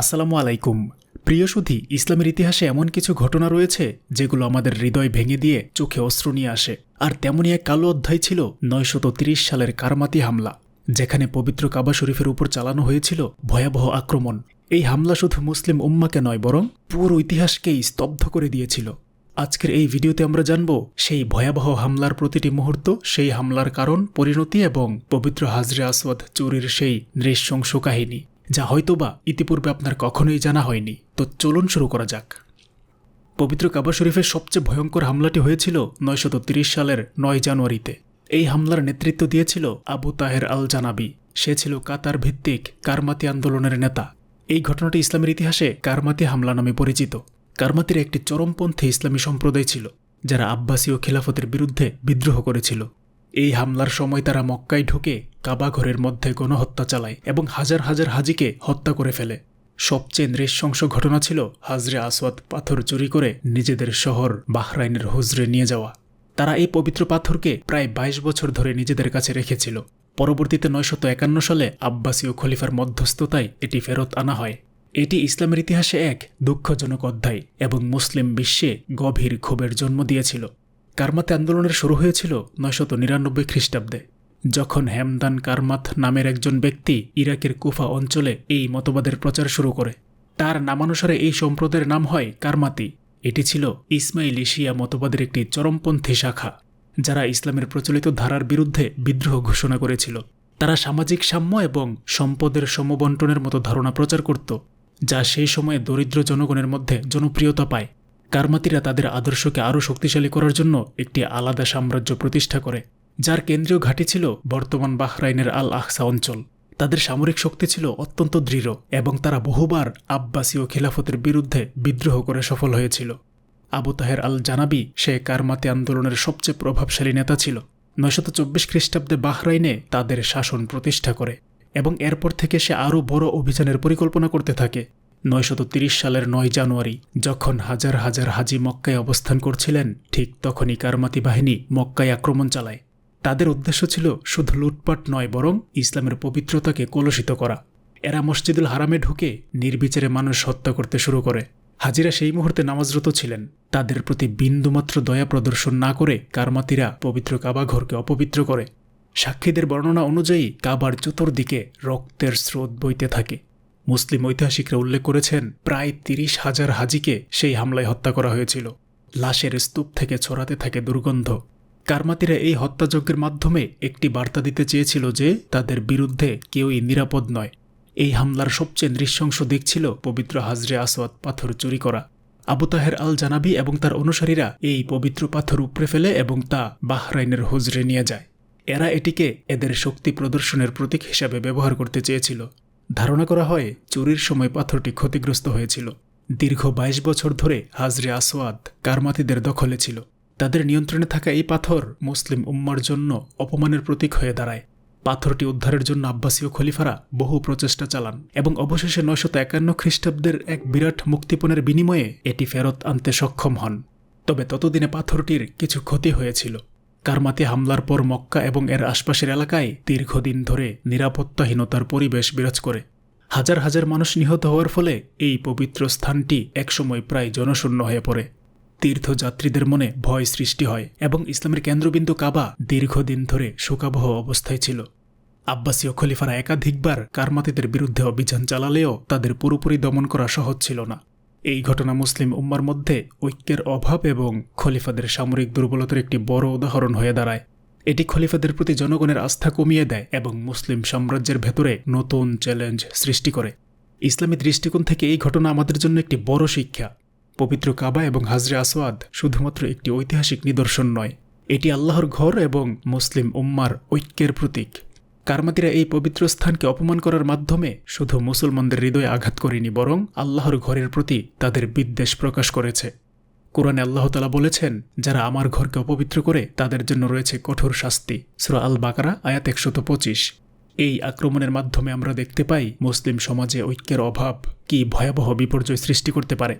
আসসালামু আলাইকুম। প্রিয় সুধি, ইসলামের ইতিহাসে এমন কিছু ঘটনা রয়েছে যেগুলো আমাদের হৃদয় ভেঙে দিয়ে চোখে অস্ত্র নিয়ে আসে। আর তেমনই এক কালো অধ্যায় ছিল নয়শত সালের কারমাতি হামলা, যেখানে পবিত্র কাবা শরীফের উপর চালানো হয়েছিল ভয়াবহ আক্রমণ। এই হামলা শুধু মুসলিম উম্মাকে নয়, বরং পুরো ইতিহাসকেই স্তব্ধ করে দিয়েছিল। আজকের এই ভিডিওতে আমরা জানব সেই ভয়াবহ হামলার প্রতিটি মুহূর্ত, সেই হামলার কারণ, পরিণতি এবং পবিত্র হাজরে আসওয়াদ চুরির সেই নৃশংস কাহিনী। যা হয়তোবা ইতিপূর্বে আপনার কখনোই জানা হয়নি। তো চলুন শুরু করা যাক। পবিত্র কাবা শরীফের সবচেয়ে ভয়ঙ্কর হামলাটি হয়েছিল নয়শত সালের নয় জানুয়ারিতে। এই হামলার নেতৃত্ব দিয়েছিল আবু তাহের আল জানাবি সে ছিল কাতার ভিত্তিক কারমাতি আন্দোলনের নেতা। এই ঘটনাটি ইসলামের ইতিহাসে কারমাতি হামলা নামে পরিচিত। কারমাতির একটি চরমপন্থী ইসলামী সম্প্রদায় ছিল, যারা আব্বাসীয় খিলাফতের বিরুদ্ধে বিদ্রোহ করেছিল। এই হামলার সময় তারা মক্কায় ঢুকে কাবা ঘরের মধ্যে গণহত্যা চালায় এবং হাজার হাজার হাজিকে হত্যা করে ফেলে। সবচেয়ে নৃশংস ঘটনা ছিল হাজরে আসওয়াদ পাথর চুরি করে নিজেদের শহর বাহরাইনের হুজরে নিয়ে যাওয়া। তারা এই পবিত্র পাথরকে প্রায় ২২ বছর ধরে নিজেদের কাছে রেখেছিল। পরবর্তীতে নয়শত একান্ন সালে আব্বাসীয় খলিফার মধ্যস্থতায় এটি ফেরত আনা হয়। এটি ইসলামের ইতিহাসে এক দুঃখজনক অধ্যায় এবং মুসলিম বিশ্বে গভীর ক্ষোভের জন্ম দিয়েছিল। কারমাতে আন্দোলনের শুরু হয়েছিল নয়শত নিরানব্বই খ্রিস্টাব্দে, যখন হেমদান কারমাত নামের একজন ব্যক্তি ইরাকের কুফা অঞ্চলে এই মতবাদের প্রচার শুরু করে। তার নামানুসারে এই সম্প্রদায়ের নাম হয় কারমাতি। এটি ছিল ইসমাইল শিয়া মতবাদের একটি চরমপন্থী শাখা, যারা ইসলামের প্রচলিত ধারার বিরুদ্ধে বিদ্রোহ ঘোষণা করেছিল। তারা সামাজিক সাম্য এবং সম্পদের সমবন্টনের মতো ধারণা প্রচার করত, যা সেই সময়ে দরিদ্র জনগণের মধ্যে জনপ্রিয়তা পায়। কারমাতিরা তাদের আদর্শকে আরও শক্তিশালী করার জন্য একটি আলাদা সাম্রাজ্য প্রতিষ্ঠা করে, যার কেন্দ্রীয় ঘাঁটি ছিল বর্তমান বাহরাইনের আল আহসা অঞ্চল। তাদের সামরিক শক্তি ছিল অত্যন্ত দৃঢ় এবং তারা বহুবার আব্বাসীয় খিলাফতের বিরুদ্ধে বিদ্রোহ করে সফল হয়েছিল। আবু তাহের আল জানাবি সে কারমাতি আন্দোলনের সবচেয়ে প্রভাবশালী নেতা ছিল। নয়শত চব্বিশ খ্রিস্টাব্দে বাহরাইনে তাদের শাসন প্রতিষ্ঠা করে এবং এরপর থেকে সে আরও বড় অভিযানের পরিকল্পনা করতে থাকে। নয়শত সালের নয় জানুয়ারি, যখন হাজার হাজার হাজি মক্কায় অবস্থান করছিলেন, ঠিক তখনই কারমাতি বাহিনী মক্কায় আক্রমণ চালায়। তাদের উদ্দেশ্য ছিল শুধু লুটপাট নয়, বরং ইসলামের পবিত্রতাকে কলুষিত করা। এরা মসজিদুল হারামে ঢুকে নির্বিচারে মানুষ হত্যা করতে শুরু করে। হাজিরা সেই মুহূর্তে নামাজরত ছিলেন। তাদের প্রতি বিন্দুমাত্র দয়া প্রদর্শন না করে কারমাতিরা পবিত্র কাবাঘরকে অপবিত্র করে। সাক্ষীদের বর্ণনা অনুযায়ী কাবার চতুর্দিকে রক্তের স্রোত বইতে থাকে। মুসলিম ঐতিহাসিকরা উল্লেখ করেছেন, প্রায় তিরিশ হাজার হাজিকে সেই হামলায় হত্যা করা হয়েছিল। লাশের স্তূপ থেকে ছড়াতে থাকে দুর্গন্ধ। কারমাতিরা এই হত্যাযজ্ঞের মাধ্যমে একটি বার্তা দিতে চেয়েছিল যে, তাদের বিরুদ্ধে কেউই নিরাপদ নয়। এই হামলার সবচেয়ে নৃশংস দিক ছিল পবিত্র হাজরে আসওয়াদ পাথর চুরি করা। আবু তাহের আল জানাবি এবং তার অনুসারীরা এই পবিত্র পাথর উপড়ে ফেলে এবং তা বাহরাইনের হুজরে নিয়ে যায়। এরা এটিকে এদের শক্তি প্রদর্শনের প্রতীক হিসাবে ব্যবহার করতে চেয়েছিল। ধারণা করা হয়, চুরির সময় পাথরটি ক্ষতিগ্রস্ত হয়েছিল। দীর্ঘ ২২ বছর ধরে হাজরে আসওয়াদ কারমাতিদের দখলে ছিল। তাদের নিয়ন্ত্রণে থাকা এই পাথর মুসলিম উম্মার জন্য অপমানের প্রতীক হয়ে দাঁড়ায়। পাথরটি উদ্ধারের জন্য আব্বাসীয় খলিফারা বহু প্রচেষ্টা চালান এবং অবশেষে নয়শত একান্ন খ্রিস্টাব্দের এক বিরাট মুক্তিপণের বিনিময়ে এটি ফেরত আনতে সক্ষম হন। তবে ততদিনে পাথরটির কিছু ক্ষতি হয়েছিল। কারমাতি হামলার পর মক্কা এবং এর আশপাশের এলাকায় দীর্ঘদিন ধরে নিরাপত্তাহীনতার পরিবেশ বিরাজ করে। হাজার হাজার মানুষ নিহত হওয়ার ফলে এই পবিত্র স্থানটি একসময় প্রায় জনশূন্য হয়ে পড়ে। তীর্থযাত্রীদের মনে ভয় সৃষ্টি হয় এবং ইসলামের কেন্দ্রবিন্দু কাবা দীর্ঘদিন ধরে শোকাবহ অবস্থায় ছিল। আব্বাসীয় খলিফারা একাধিকবার কারমাতিদের বিরুদ্ধে অভিযান চালালেও তাদের পুরোপুরি দমন করা সহজ ছিল না। এই ঘটনা মুসলিম উম্মার মধ্যে ঐক্যের অভাব এবং খলিফাদের সামরিক দুর্বলতার একটি বড় উদাহরণ হয়ে দাঁড়ায়। এটি খলিফাদের প্রতি জনগণের আস্থা কমিয়ে দেয় এবং মুসলিম সাম্রাজ্যের ভেতরে নতুন চ্যালেঞ্জ সৃষ্টি করে। ইসলামী দৃষ্টিকোণ থেকে এই ঘটনা আমাদের জন্য একটি বড় শিক্ষা। পবিত্র কাবা এবং হাজরে আসওয়াদ শুধুমাত্র একটি ঐতিহাসিক নিদর্শন নয়। এটি আল্লাহর ঘর এবং মুসলিম উম্মার ঐক্যের প্রতীক। কারমাতিরা এই পবিত্র স্থানকে অপমান করার মাধ্যমে শুধু মুসলমানদের হৃদয়ে আঘাত করেনি, বরং আল্লাহর ঘরের প্রতি তাদের বিদ্বেষ প্রকাশ করেছে। কোরআনে আল্লাহতালা বলেছেন, যারা আমার ঘরকে অপবিত্র করে, তাদের জন্য রয়েছে কঠোর শাস্তি। সুরা আল বাকারা আয়াত একশত পঁচিশ। এই আক্রমণের মাধ্যমে আমরা দেখতে পাই মুসলিম সমাজে ঐক্যের অভাব কি ভয়াবহ বিপর্যয় সৃষ্টি করতে পারে।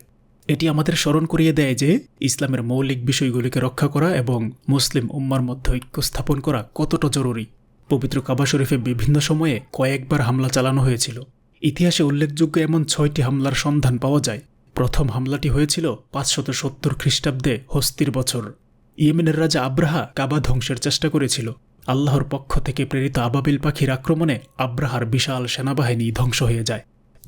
এটি আমাদের স্মরণ করিয়ে দেয় যে, ইসলামের মৌলিক বিষয়গুলিকে রক্ষা করা এবং মুসলিম উম্মার মধ্যে ঐক্য স্থাপন করা কতটা জরুরি। পবিত্র কাবা শরীফে বিভিন্ন সময়ে কয়েকবার হামলা চালানো হয়েছিল। ইতিহাসে উল্লেখযোগ্য এমন ছয়টি হামলার সন্ধান পাওয়া যায়। প্রথম হামলাটি হয়েছিল পাঁচশত সত্তর খ্রিস্টাব্দে হস্তির বছর। ইয়েমেনের রাজা আব্রাহা কাবা ধ্বংসের চেষ্টা করেছিল। আল্লাহর পক্ষ থেকে প্রেরিত আবাবিল পাখির আক্রমণে আব্রাহার বিশাল সেনাবাহিনী ধ্বংস হয়ে যায়।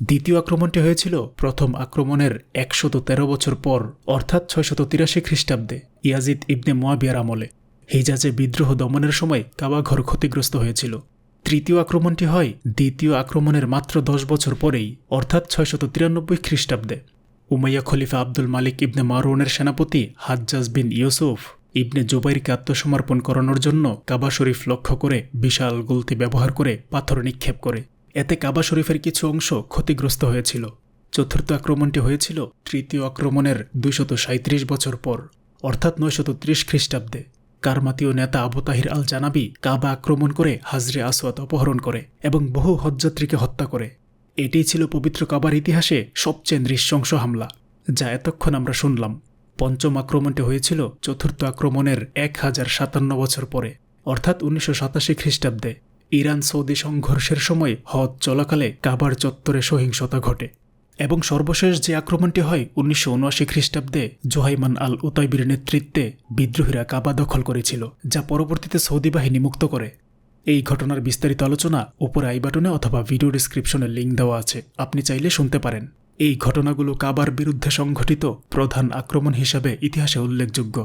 দ্বিতীয় আক্রমণটি হয়েছিল প্রথম আক্রমণের একশত তেরো বছর পর, অর্থাৎ ছয়শত তিরাশি খ্রিস্টাব্দে, ইয়াজিদ ইবনে মোয়াবিয়ার আমলে। হিজাজে বিদ্রোহ দমনের সময় কাবাঘর ক্ষতিগ্রস্ত হয়েছিল। তৃতীয় আক্রমণটি হয় দ্বিতীয় আক্রমণের মাত্র দশ বছর পরেই, অর্থাৎ ছয়শত তিরানব্বই খ্রিস্টাব্দে। উমাইয়া খলিফা আব্দুল মালিক ইবনে মারুনের সেনাপতি হাজ্জাজ বিন ইউসুফ ইবনে জুবাইরকে আত্মসমর্পণ করানোর জন্য কাবা শরীফ লক্ষ্য করে বিশাল গলতি ব্যবহার করে পাথর নিক্ষেপ করে। এতে কাবা শরীফের কিছু অংশ ক্ষতিগ্রস্ত হয়েছিল। চতুর্থ আক্রমণটি হয়েছিল তৃতীয় আক্রমণের দুইশত বছর পর, অর্থাৎ নয়শত ত্রিশ খ্রিস্টাব্দে। কারমাতীয় নেতা আবু তাহির আল জানাবি কাবা আক্রমণ করে হাজরে আসওয়াত অপহরণ করে এবং বহু হজযাত্রীকে হত্যা করে। এটিই ছিল পবিত্র কাবার ইতিহাসে সবচেয়ে নৃশংস হামলা, যা এতক্ষণ আমরা শুনলাম। পঞ্চম আক্রমণটি হয়েছিল চতুর্থ আক্রমণের এক হাজার সাতান্ন বছর পরে, অর্থাৎ উনিশশো সাতাশি খ্রিস্টাব্দে। ইরান সৌদি সংঘর্ষের সময় হজ চলাকালে কাবার চত্বরে সহিংসতা ঘটে। এবং সর্বশেষ যে আক্রমণটি হয় উনিশশো উনআশি খ্রিস্টাব্দে, জোহাইমান আল উতাইবির নেতৃত্বে বিদ্রোহীরা কাবা দখল করেছিল, যা পরবর্তীতে সৌদি বাহিনী মুক্ত করে। এই ঘটনার বিস্তারিত আলোচনা উপরে আই বাটনে অথবা ভিডিও ডিসক্রিপশনে লিঙ্ক দেওয়া আছে, আপনি চাইলে শুনতে পারেন। এই ঘটনাগুলো কাবার বিরুদ্ধে সংঘটিত প্রধান আক্রমণ হিসাবে ইতিহাসে উল্লেখযোগ্য।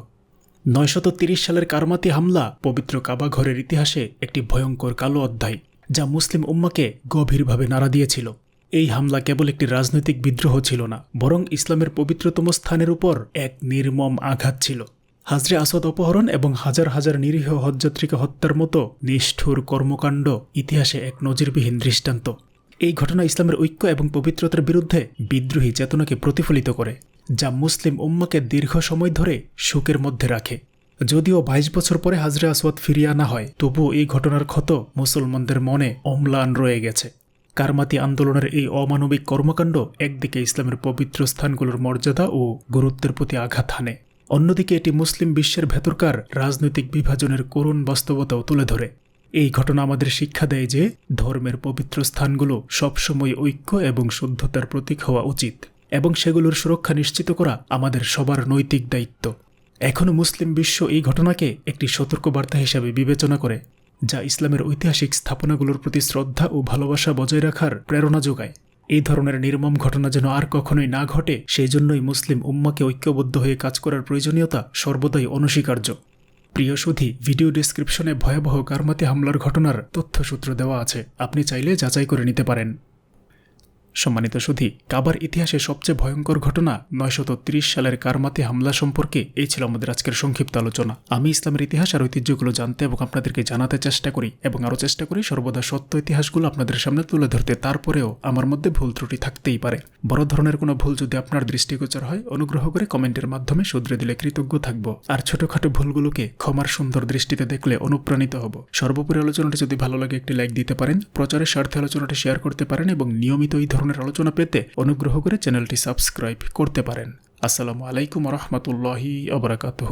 নয়শত সালের কারমাতি হামলা পবিত্র কাবা ঘরের ইতিহাসে একটি ভয়ঙ্কর কালো অধ্যায়, যা মুসলিম উম্মাকে গভীরভাবে নাড়া দিয়েছিল। এই হামলা কেবল একটি রাজনৈতিক বিদ্রোহ ছিল না, বরং ইসলামের পবিত্রতম স্থানের উপর এক নির্মম আঘাত ছিল। হাজরে আসাদ অপহরণ এবং হাজার হাজার নিরীহ হজযাত্রীকে হত্যার মতো নিষ্ঠুর কর্মকাণ্ড ইতিহাসে এক নজিরবিহীন দৃষ্টান্ত। এই ঘটনা ইসলামের ঐক্য এবং পবিত্রতার বিরুদ্ধে বিদ্রোহী চেতনাকে প্রতিফলিত করে, যা মুসলিম উম্মাকে দীর্ঘ সময় ধরে সুখের মধ্যে রাখে। যদিও বাইশ বছর পরে হাজরে আসওয়াদ ফিরিয়ে আনা হয়, তবুও এই ঘটনার ক্ষত মুসলমানদের মনে অম্লান রয়ে গেছে। কারমাতি আন্দোলনের এই অমানবিক কর্মকাণ্ড একদিকে ইসলামের পবিত্র স্থানগুলোর মর্যাদা ও গুরুত্বের প্রতি আঘাত হানে। অন্যদিকে এটি মুসলিম বিশ্বের ভেতরকার রাজনৈতিক বিভাজনের করুণ বাস্তবতাও তুলে ধরে। এই ঘটনা আমাদের শিক্ষা দেয় যে ধর্মের পবিত্র স্থানগুলো সবসময় ঐক্য এবং শুদ্ধতার প্রতীক হওয়া উচিত এবং সেগুলোর সুরক্ষা নিশ্চিত করা আমাদের সবার নৈতিক দায়িত্ব। এখনও মুসলিম বিশ্ব এই ঘটনাকে একটি সতর্কবার্তা হিসাবে বিবেচনা করে যা ইসলামের ঐতিহাসিক স্থাপনাগুলোর প্রতি শ্রদ্ধা ও ভালোবাসা বজায় রাখার প্রেরণা যোগায়। এই ধরনের নির্মম ঘটনা যেন আর কখনোই না ঘটে সেই জন্যই মুসলিম উম্মাকে ঐক্যবদ্ধ হয়ে কাজ করার প্রয়োজনীয়তা সর্বদাই অনস্বীকার্য। প্রিয় সুধী, ভিডিও ডিসক্রিপশনে ভয়াবহ কারমাতি হামলার ঘটনার তথ্যসূত্র দেওয়া আছে। আপনি চাইলে যাচাই করে নিতে পারেন। সম্মানিত সুধী, কাবার ইতিহাসে সবচেয়ে ভয়ঙ্কর ঘটনা নয়শত সালের কারমাতি হামলা সম্পর্কে এই ছিল আমাদের আজকের সংক্ষিপ্ত আলোচনা। আমি ইসলামের ইতিহাস আর ঐতিহ্যগুলো জানতে এবং আপনাদেরকে জানাতে চেষ্টা করি এবং আরও চেষ্টা করি সর্বদা সত্য ইতিহাসগুলো আপনাদের সামনে তুলে ধরতে, তারপরেও আমার মধ্যে ভুল ত্রুটি থাকতেই পারে। বড় ধরনের কোনো ভুল যদি আপনার দৃষ্টিগোচর হয়, অনুগ্রহ করে কমেন্টের মাধ্যমে শুধরে দিলে কৃতজ্ঞ থাকব। আর ছোটখাটো ভুলগুলোকে ক্ষমার সুন্দর দৃষ্টিতে দেখলে অনুপ্রাণিত হব। সর্বোপরি আলোচনাটি যদি ভালো লাগে একটি লাইক দিতে পারেন, প্রচারের স্বার্থে আলোচনাটি শেয়ার করতে পারেন এবং নিয়মিত এই ধরনের আলোচনা পেতে অনুগ্রহ করে চ্যানেলটি সাবস্ক্রাইব করতে পারেন। আসসালামু আলাইকুম রহমতুল্লাহি অবরাকাতহ